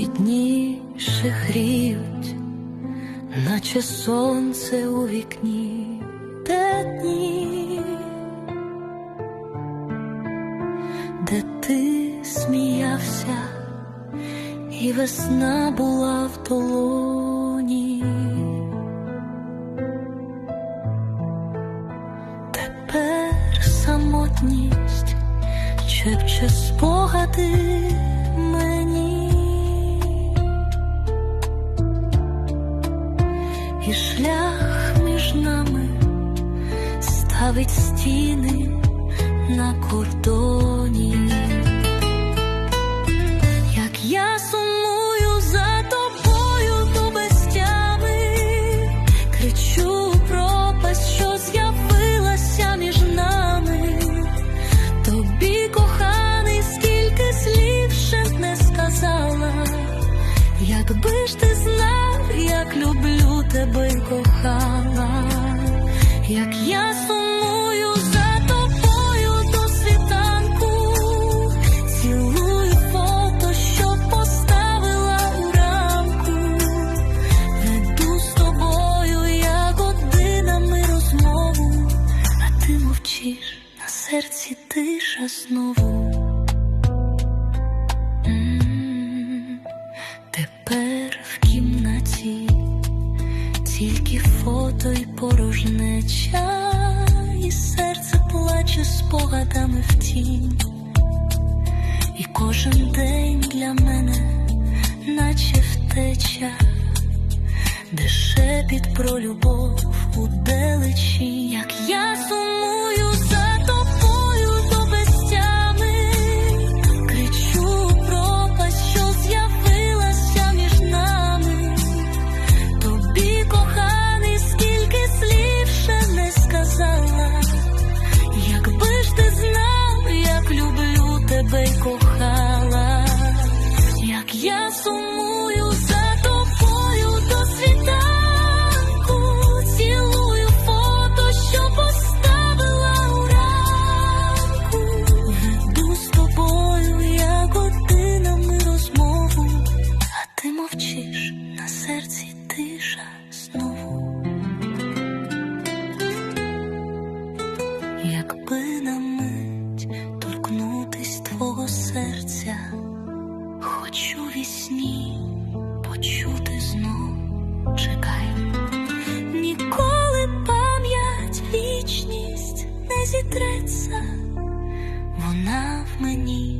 квітніше хріють, наче сонце у вікні те дні, де ти сміявся, і весна була в долоні. Тепер самотність чепче спогади. І шлях між нами ставить стіни на кордоні. Мовчиш на серці тиша знову. Тепер в кімнаті тільки фото й порожнеча, і серце плаче спогадами в тінь. І кожен день для мене, наче втеча, де шепіт про любов у делечі, São muros не вона в мені,